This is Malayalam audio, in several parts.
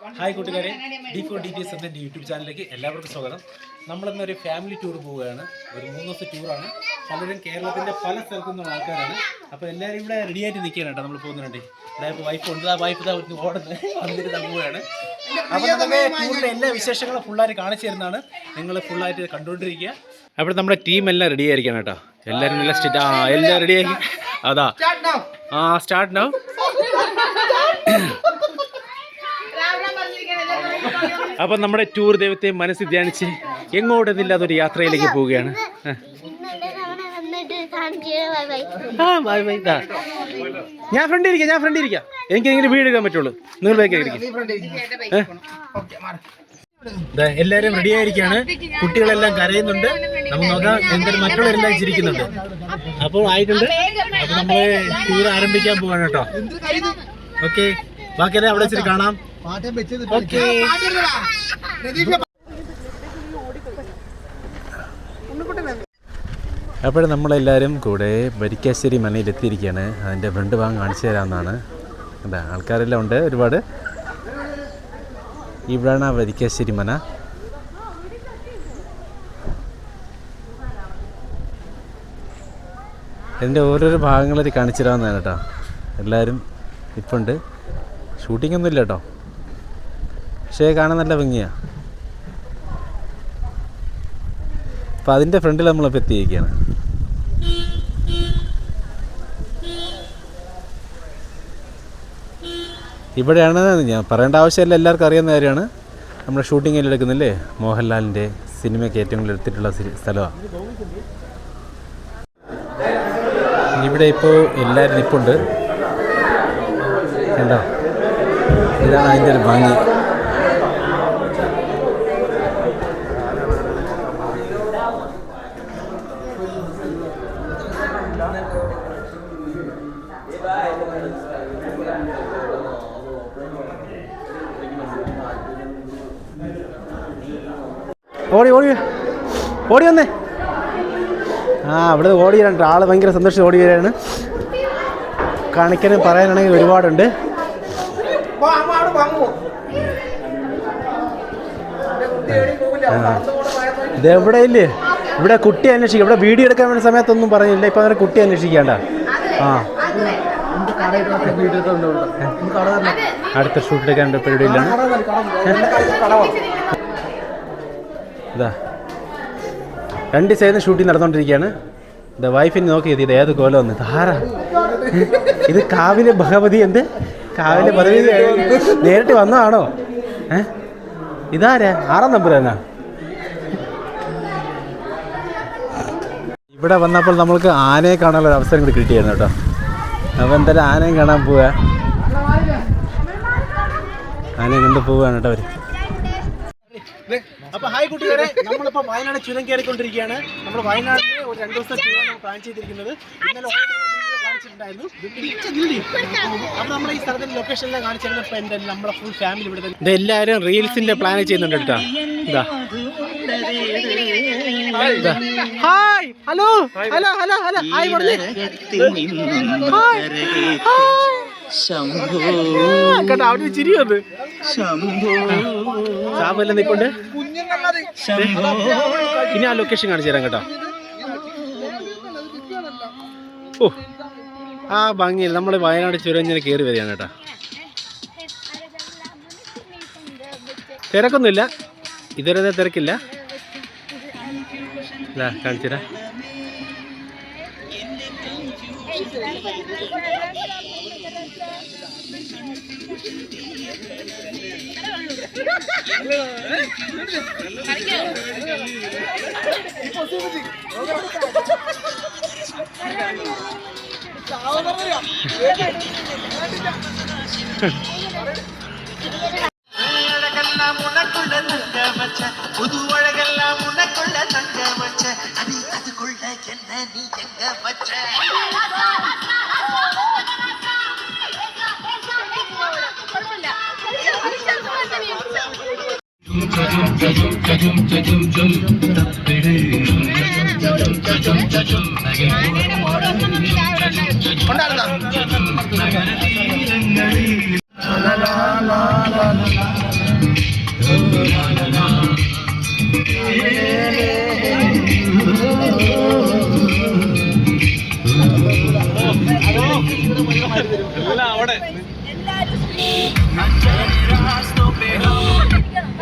ഹായ് കൂട്ടുകാരെ D for D T S എന്റെ യൂട്യൂബ് ചാനലിലേക്ക് എല്ലാവർക്കും സ്വാഗതം. നമ്മളിന്നൊരു ഫാമിലി ടൂർ പോവുകയാണ്. ഒരു മൂന്ന് ദിവസത്തെ ടൂറാണ് പലരും കേരളത്തിന്റെ പല സ്ഥലത്തു നിന്നുള്ള ആൾക്കാരാണ്. അപ്പോൾ എല്ലാവരും ഇവിടെ റെഡി ആയിട്ട് നിൽക്കുകയാണ് കേട്ടോ നമ്മൾ പോകുന്നുണ്ട് അതായത് വൈഫ് ഉണ്ട്. ആ വൈഫ് ഇതാ ഒരു ഓടുന്നത് വന്നിട്ട് പോവുകയാണ്. അപ്പോൾ നമുക്ക് ടൂറിന്റെ എല്ലാ വിശേഷങ്ങളും ഫുള്ളായിട്ട് കാണിച്ചു തരുന്നതാണ്. നിങ്ങൾ ഫുള്ളായിട്ട് കണ്ടുകൊണ്ടിരിക്കുക. അപ്പോൾ നമ്മുടെ ടീം എല്ലാം റെഡി ആയിരിക്കണം കേട്ടോ. എല്ലാവരും നല്ല സ്റ്റിറ്റ് ആ എല്ലാം റെഡി ആയി. അതാ. ആ സ്റ്റാർട്ട് നൗ അപ്പം നമ്മുടെ ടൂർ ദൈവത്തെ മനസ്സിൽ ധ്യാനിച്ച് എങ്ങോട്ടെന്നില്ലാതെ ഒരു യാത്രയിലേക്ക് പോവുകയാണ്. ആ. ആ ബൈ ബൈ. ദാ. ഞാൻ ഫ്രണ്ട് ഇരിക്കാം ഞാൻ ഫ്രണ്ട് ഇരിക്കാം. എനിക്ക് എങ്ങനെ വീട് ഇടാൻ പറ്റുള്ളൂ. നിങ്ങൾ ബൈക്ക് എല്ലാരും എല്ലാവരും റെഡി ആയിരിക്കാണ്. കുട്ടികളെല്ലാം കരയുന്നുണ്ട്. നമുക്ക് നോക്കാം എന്തായാലും മറ്റുള്ളവരെല്ലാം ചിരിക്കുന്നുണ്ട്. അപ്പോൾ ആയിട്ടുണ്ട്. അപ്പോൾ നമ്മൾ ടൂർ ആരംഭിക്കാൻ പോവാണ് കേട്ടോ. ഓക്കെ. ബാക്കിയെല്ലാം അവിടെ വെച്ചിട്ട് കാണാം. ഓക്കെ. അപ്പോൾ നമ്മളെല്ലാവരും കൂടെ വരിക്കാശ്ശേരി മനയിൽ എത്തിയിരിക്കുകയാണ് അതിന്റെ ഫ്രണ്ട് ഭാഗം കാണിച്ചു തരാമെന്നാണ്. അതാ ആൾക്കാരെല്ലാം ഉണ്ട് ഒരുപാട്. ഇവിടെയാണ് ആ വരിക്കാശ്ശേരി മന ഇതിന്റെ ഓരോരോ ഭാഗങ്ങളിൽ കാണിച്ചു തരാമെന്നാണ് കേട്ടോ. എല്ലാവരും ഇപ്പുണ്ട്. ഷൂട്ടിംഗ് ഒന്നുമില്ല കേട്ടോ. പക്ഷേ കാണാൻ നല്ല ഭംഗിയാണ് അപ്പോൾ അതിന്റെ ഫ്രണ്ടിൽ നമ്മളിപ്പോൾ എത്തിയിരിക്കുകയാണ് ഇവിടെയാണ് ഞാൻ പറയേണ്ട ആവശ്യമില്ല എല്ലാവർക്കും അറിയാവുന്ന കാര്യമാണ്. നമ്മുടെ ഷൂട്ടിങ്ങിൽ എടുക്കുന്നില്ലേ? മോഹൻലാലിന്റെ സിനിമയ്ക്ക് ഏറ്റവും കൂടുതൽ എടുത്തിട്ടുള്ള സ്ഥലമാണ് ഇവിടെ ഇപ്പോൾ എല്ലാവരും നിപ്പുണ്ട്. കണ്ടോ? ഇതാണ് അതിന്റെ ഒരു ഭംഗി. ഓടി ഓടി. ഓടി വന്നേ. ആ അവിടെ ഓടി വരണ്ട ആൾ ഭയങ്കര സന്തോഷം ഓടി വരികയാണ്. കാണിക്കാനും പറയാനാണെങ്കിൽ ഒരുപാടുണ്ട്. ഇതെവിടെ ഇല്ലേ? ഇവിടെ കുട്ടി അന്വേഷിക്കുക ഇവിടെ വീഡിയോ എടുക്കാൻ വേണ്ട സമയത്തൊന്നും പറഞ്ഞില്ല. ഇപ്പൊ അങ്ങനെ കുട്ടി അന്വേഷിക്കണ്ട. ആ. അടുത്ത ഷൂട്ട് എടുക്കാൻ പരിപാടിയിലാണ് ഇതാ രണ്ട് സൈഡിൽ ഷൂട്ടിംഗ് നടന്നുകൊണ്ടിരിക്കുകയാണ്. ഇത് വൈഫിനെ നോക്കിയത് ഇത് ഏത് കോലമെന്ന് ധാരാ ഇത് കാവിലെ ഭഗവതി എന്ത്? കാവിലെ ഭഗവതി നേരിട്ട് വന്നതാണോ? ഏ? ഇതാരാ? ആറാം നമ്പുരാനാ ഇവിടെ വന്നപ്പോൾ നമ്മൾക്ക് ആനയെ കാണാനുള്ള ഒരു അവസരം കൂടി കിട്ടിയായിരുന്നു കേട്ടോ. അപ്പോൾ എന്തായാലും ആനയും കാണാൻ പോവുക ആനയും കണ്ട് പോവുകയാണ് കേട്ടോ അവർ അപ്പൊ ഹായ് കുട്ടികളെ നമ്മളിപ്പോ വയനാട് ചുരം കയറിക്കൊണ്ടിരിക്കുകയാണ്. നമ്മൾ വയനാട്ടിൽ ഒരു രണ്ട് ദിവസത്തെ ചുരം പ്ലാൻ ചെയ്തിരിക്കുന്നത്. ഇന്നലെ കാണിച്ചിട്ടുണ്ടായിരുന്നു. അപ്പൊ ഈ സ്ഥലത്തിന്റെ എന്റെ ഫുൾ ഫാമിലി ഇവിടെ എല്ലാരും റീൽസിന്റെ പ്ലാൻ ചെയ്യുന്നുണ്ട് കേട്ടോ. Hi. Hello. Hello hello hello. Hi പറഞ്ഞേ ഹായ്. ഹായ് കേട്ടോ അവിടെ ചിരി വന്ന്. ഇനി ആ ലൊക്കേഷൻ കാണിച്ചു തരാം കേട്ടോ. ഓ ആ ഭംഗിയിൽ നമ്മൾ വയനാട് ചുരഞ്ഞിന് കയറി വരികയാണ് കേട്ടോ. തിരക്കൊന്നുമില്ല. ഇതുവരെ തിരക്കില്ല. ഇതാ புது அழகெல்லாம் உனக்குள்ள தங்க வச்ச. அது அதுக்குள்ள என்ன நீ எங்க வச்ச? അവിടെ എല്ലാവരും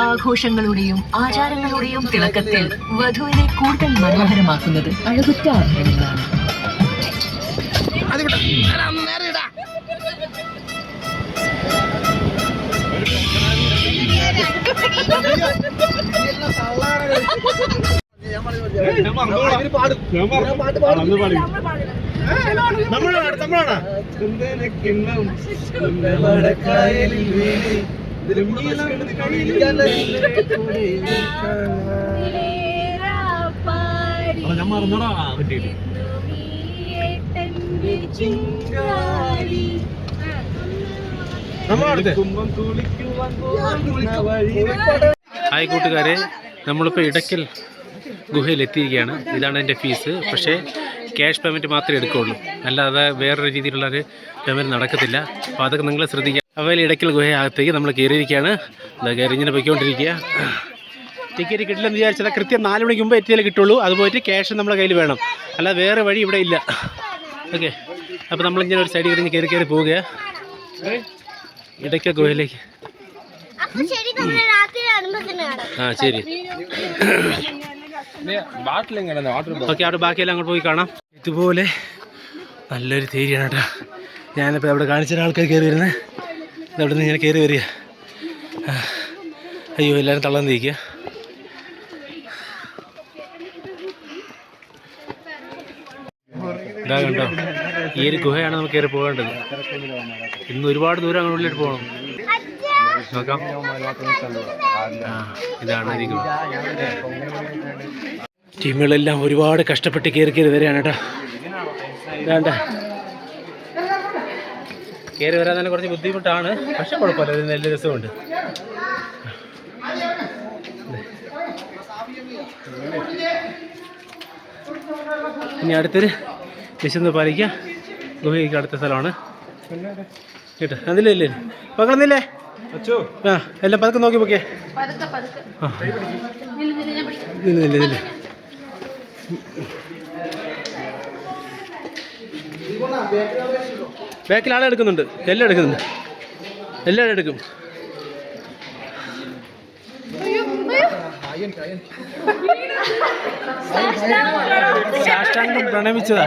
ആഘോഷങ്ങളുടെയും ആചാരങ്ങളുടെയും തിളക്കത്തിൽ വധുവിനെ കൂടുതൽ മനോഹരമാക്കുന്നത് അഴകുറ്റ ആഭരണങ്ങളാണ്. കായലിൽ വിടാം നമ്മളടുത്ത് ഹായ് കൂട്ടുകാരെ നമ്മളിപ്പോൾ ഇടയ്ക്കൽ ഗുഹയിൽ എത്തിയിരിക്കുകയാണ് ഇതാണ് എന്റെ ഫീസ്. പക്ഷേ ക്യാഷ് പേയ്മെന്റ് മാത്രമേ എടുക്കുകയുള്ളൂ. അല്ലാതെ വേറൊരു രീതിയിലുള്ള ഒരു പേയ്മെന്റ് നടക്കത്തില്ല. അപ്പോൾ അതൊക്കെ നിങ്ങൾ ശ്രദ്ധിക്കുക. അവയിൽ ഇടയ്ക്കൽ ഗുഹയകത്തേക്ക് നമ്മൾ കയറിയിരിക്കുകയാണ്. അത് കയറി ഇങ്ങനെ പോയിക്കൊണ്ടിരിക്കുക. ടിക്കറ്റ് കിട്ടില്ലെന്ന് വിചാരിച്ചാൽ കൃത്യം നാല് മണിക്ക് മുമ്പ് എത്തിയാലേ കിട്ടുള്ളൂ. അത് പോയിട്ട് ക്യാഷ് നമ്മുടെ കയ്യിൽ വേണം. അല്ല വേറെ വഴി ഇവിടെ ഇല്ല. ഓക്കെ. അപ്പോൾ നമ്മളിങ്ങനെ ഒരു സൈഡിൽ കഴിഞ്ഞ് കയറി കയറി പോവുക ഇടയ്ക്കൽ ഗുഹയിലേക്ക്. ആ ശരി. ഓക്കെ അവിടെ ബാക്കിയെല്ലാം അങ്ങോട്ട് പോയി കാണാം. ഇതുപോലെ നല്ലൊരു തേരിയാണ് കേട്ടോ. ഞാനിപ്പോൾ അവിടെ കാണിച്ച കയറി വരുന്നത് അവിടെ നിന്ന് ഇങ്ങനെ കയറി വരിക. അയ്യോ എല്ലാവരും തള്ളം തിരിക്കുക ഇതാ കണ്ടോ ഈ ഒരു ഗുഹയാണ് നമുക്ക് കയറി പോകേണ്ടത്. ഇന്ന് ഒരുപാട് ദൂരം അങ്ങോട്ടിലേക്ക് പോകണം. ഇതാണ് ടീമുകളെല്ലാം ഒരുപാട് കഷ്ടപ്പെട്ട് കയറി കയറി വരികയാണ് കേട്ടോ. വേണ്ട കയറി വരാൻ തന്നെ കുറച്ച് ബുദ്ധിമുട്ടാണ്. പക്ഷെ കുഴപ്പമില്ല ഒരു നല്ല രസമുണ്ട്. ഇനി അടുത്തൊരു വിശന്ന് പാലിക്ക. ഗുഹയ്ക്ക് അടുത്ത സ്ഥലമാണ്. കേട്ടോ? അതിലേ ഇല്ലേ? പകർന്നില്ലേ ആ എല്ലാം പതുക്കെ നോക്കി പോക്കേ ആ. നില്ല നില്ല നില്ല. ബാക്കിൽ ആളെ എടുക്കുന്നുണ്ട്. എല്ലാം എടുക്കുന്നുണ്ട്. എല്ലാം എടുക്കും. സാഷ്ടാംഗം പ്രണമിച്ചതാ.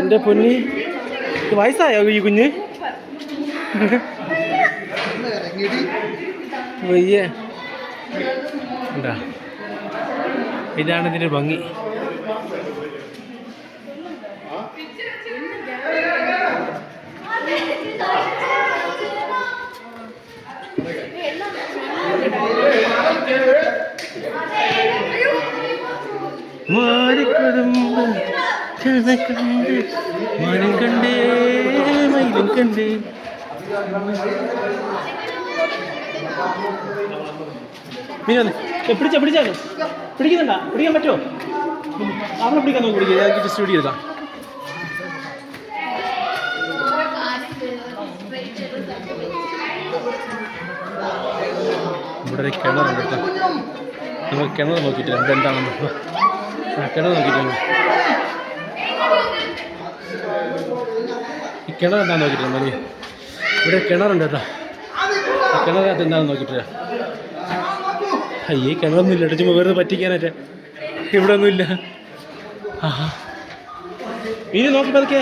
എന്റെ പൊന്നി? വയസ്സായോ ഈ കുഞ്ഞ്? വയ്യേ. എന്താ? ഇതാണ് ഇതിന്റെ ഭംഗി. മാറിക്കൊടുമ്പ് കണ്ട് മനം കണ്ടേ മയിലും കണ്ടേ. മീനൊന്ന് പിടിച്ചാ പിടിച്ചാൽ പിടിക്കുന്നുണ്ടാ? പിടിക്കാൻ പറ്റുമോ? അവിടെ പിടിക്കാൻ നോക്കി പിടിക്കുക ഞാൻ ജസ്റ്റ് പിടിയെടുക്കാം ഇവിടെ ഒരു കിണറുണ്ട് കേട്ടോ. നമുക്ക് കിണർ നോക്കിയിട്ടില്ല ഇവിടെ ആ കിണർ നോക്കിയിട്ടില്ല ഈ കിണർ എന്താണെന്ന് നോക്കിയിട്ടില്ല മതി. ഇവിടെ കിണറുണ്ട് കേട്ടോ. കിണറിനകത്ത് എന്താണെന്ന് നോക്കിയിട്ട് അയ്യേ കിണറൊന്നും ഇല്ല ചുമ്മാ വെറുതെ പറ്റിക്കാനായിട്ട്. ഇവിടെ ഒന്നുമില്ല ആഹാ. ഇനി നോക്കി പതുക്കെ.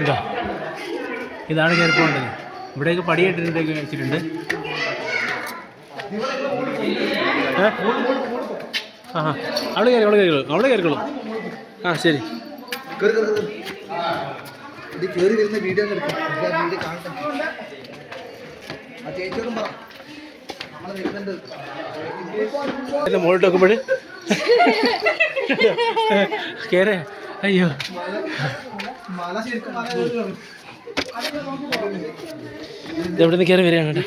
ഇതാ. ഇതാണ് കയറി പോകേണ്ടത് ഇവിടെയൊക്കെ പടിയായിട്ടിട്ടൊക്കെ വെച്ചിട്ടുണ്ട്? ആ ആ. അവിടെ കയറി അവിടെ കയറിക്കോളൂ. അവിടെ കയറിക്കോളൂ. ആ ശരി. ഇത് കയറി വരുന്ന വീഡിയോ എടുക്കും. വീഡിയോ കാണട്ടെ ആ ചേച്ചിയോടും പറ. നമ്മൾ വരുന്നുണ്ട് എന്റെ മുകളിട്ട് നോക്കുമ്പോൾ കയറേ അയ്യോ. ഇതെവിടെ നിന്ന് കയറി വരികയാണ് കേട്ടോ.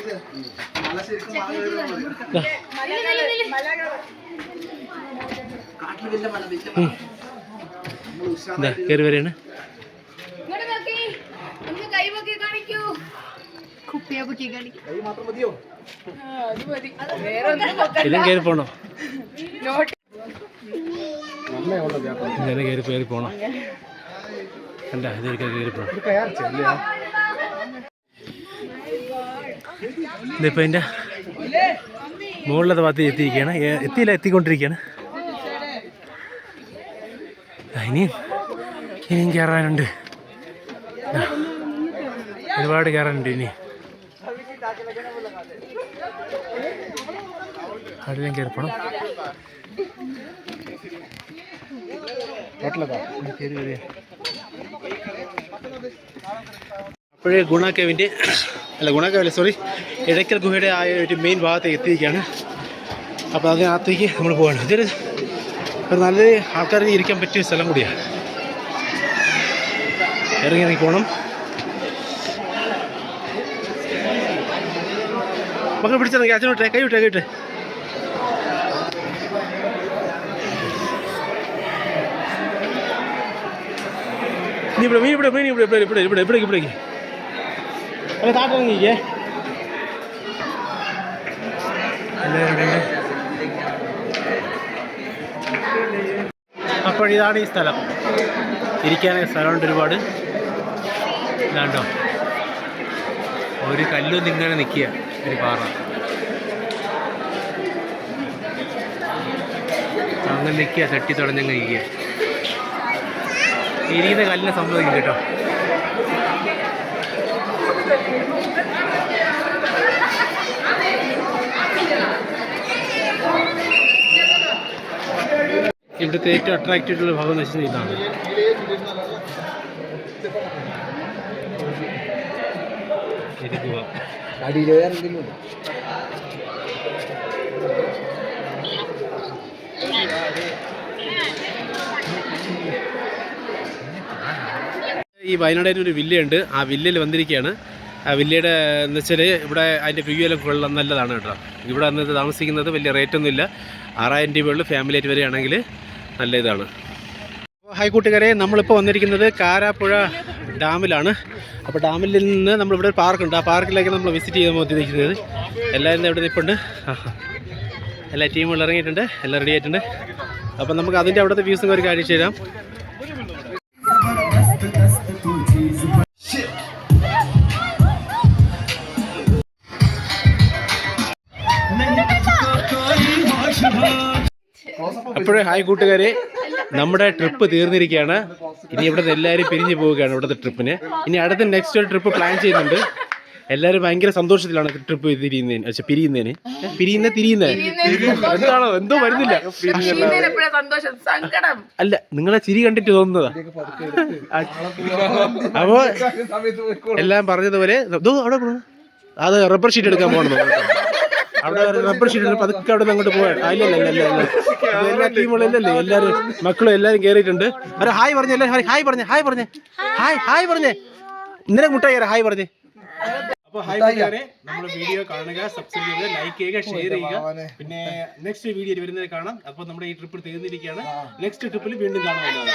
കയറി വരികയാണ് കൈ മാത്രം മതിയോ? ഇതും കയറി പോണോ? ഇങ്ങനെ കയറി കയറി പോണം? കണ്ട ഇത് കയറി പോണം ഇതിപ്പോൾ എന്റെ മുകളിലത്തെ ഭാഗത്ത് എത്തിയിരിക്കുകയാണ്. എത്തിയില്ല എത്തിക്കൊണ്ടിരിക്കുകയാണ്. ഇനിയും ഇനിയും കയറാനുണ്ട് ഒരുപാട് കയറാനുണ്ട് ഇനി. അവിടെയും കയറി പോണം. കയറി വരിക അപ്പോഴേ ഗുണ കേവിന്റെ അല്ല ഗുണ കേവല്ല സോറി ഇടയ്ക്കൽ ഗുഹയുടെ ആ ഒരു മെയിൻ ഭാഗത്തേക്ക് എത്തിയിരിക്കുകയാണ്. അപ്പോൾ അതിനകത്തേക്ക് നമ്മൾ പോവാണ്. ഇതൊരു ഒരു നല്ല ആൾക്കാർക്ക് ഇരിക്കാൻ പറ്റിയ സ്ഥലം കൂടിയാണ്. ഇറങ്ങി ഇറങ്ങി പോകണം മക്കൾ പിടിച്ചിറങ്ങി അച്ഛനോട്ടെ കൈ വിട്ടെ കൈ നീ ഇവിടെ മീൻ ഇവിടെ മീൻ ഇവിടെ ഇവിടെ ഇവിടെ ഇവിടെ ഇവിടേക്ക് ഇവിടേക്ക്. അല്ല താട്ടിറങ്ങിക്കേ എല്ലാവരും ഇവിടെ ഉണ്ട്. ഇതാണ് ഈ സ്ഥലം. ഇരിക്കാനൊക്കെ സ്ഥലമുണ്ട് ഒരുപാട്. ഇതാണ്ടോ? ഒരു കല്ലും ഇങ്ങനെ നിൽക്കുക ഒരു പാറ. അങ്ങനെ നിൽക്കുക തട്ടി തുടഞ്ഞങ്ങ് നിൽക്കുക ഇരിക്കുന്ന കല്ലിനെ സംഭവിക്കും കേട്ടോ. ഇവിടുത്തെ ഏറ്റവും അട്രാക്റ്റീവ് ആയിട്ടുള്ള ഭാഗം എന്ന് വെച്ചാൽ ഇതാണ്. ഇരിക്കുക. അടിയിൽ എന്തെങ്കിലും ഈ വയനാടിന് ഒരു വില്ലയുണ്ട്. ആ വില്ലയിൽ വന്നിരിക്കുകയാണ്. ആ വില്ലയുടെ എന്ന് വെച്ചാൽ ഇവിടെ അതിന്റെ വ്യൂ എല്ലാം കൊള്ളാം നല്ലതാണ് കേട്ടോ. ഇവിടെ അന്നത്തെ താമസിക്കുന്നത് വലിയ റേറ്റ് ഇല്ല ആറായിരം രൂപയുള്ളൂ ഫാമിലി ആയിട്ട് വരികയാണെങ്കിൽ. നല്ല ഇതാണ്. ഹായ് കൂട്ടുകാരെ നമ്മളിപ്പോൾ വന്നിരിക്കുന്നത് കാരാപ്പുഴ ഡാമിലാണ്. അപ്പോൾ ഡാമിൽ നിന്ന് നമ്മളിവിടെ ഒരു പാർക്കുണ്ട്. ആ പാർക്കിലേക്ക് നമ്മൾ വിസിറ്റ് ചെയ്ത് വന്നിരിക്കുന്നത്. എല്ലാവരും ഇവിടെ നിൽപ്പുണ്ട്. എല്ലാ ടീമുകൾ ഇറങ്ങിയിട്ടുണ്ട്. എല്ലാം റെഡി ആയിട്ടുണ്ട്. അപ്പോൾ നമുക്ക് അതിന്റെ അവിടുത്തെ വ്യൂസും ഒരു കാണിച്ചു തരാം. അപ്പോഴേ ഹായ് കൂട്ടുകാരെ. നമ്മുടെ ട്രിപ്പ് തീർന്നിരിക്കുകയാണ്. ഇനി ഇവിടെ നിന്ന് എല്ലാവരും പിരിഞ്ഞു പോവുകയാണ് ഇവിടുത്തെ ട്രിപ്പിന്. ഇനി അടുത്ത നെക്സ്റ്റ് ഒരു ട്രിപ്പ് പ്ലാൻ ചെയ്യുന്നുണ്ട്. എല്ലാവരും ഭയങ്കര സന്തോഷത്തിലാണ് ട്രിപ്പ് തിരിയുന്നതിന് പക്ഷെ പിരിയുന്നതിന്. പിരിയുന്ന തിരിയുന്ന. എന്താണോ എന്തോ വരുന്നില്ല. അല്ല നിങ്ങളെ ചിരി കണ്ടിട്ട് തോന്നുന്നതാ. അപ്പോ എല്ലാം പറഞ്ഞതുപോലെ അവിടെ. അത് റബ്ബർ ഷീറ്റ് എടുക്കാൻ പോകണം. അവിടെ റബ്ബർ ഷീറ്റ് പതുക്കെ അവിടെ നിന്ന് അങ്ങോട്ട് പോവാണ് ഇല്ല ഇത് എല്ലാ ടീമുകളല്ലേ എല്ലാരും മക്കളും എല്ലാരും കയറിയിട്ടുണ്ട് അവരെ ഹായ് പറഞ്ഞു എല്ലാവരും ഹായ് പറഞ്ഞേ ഹായ് പറഞ്ഞേ. ഹായ് ഹായ് പറഞ്ഞേ. ഇന്നലെ മുട്ടായി ഹായ് പറഞ്ഞേ. അപ്പോൾ ഹായ് കൂട്ടുകാരെ നമ്മൾ വീഡിയോ കാണുക സബ്സ്ക്രൈബ് ചെയ്യുക ലൈക്ക് ചെയ്യുക ഷെയർ ചെയ്യുക. പിന്നെ നെക്സ്റ്റ് വീഡിയോയിൽ വരുന്നത് കാണാം. അപ്പോൾ നമ്മുടെ ഈ ട്രിപ്പ് തീർന്നിരിക്കുകയാണ്. നെക്സ്റ്റ് ട്രിപ്പിൽ വീണ്ടും കാണാവുന്നതാണ്.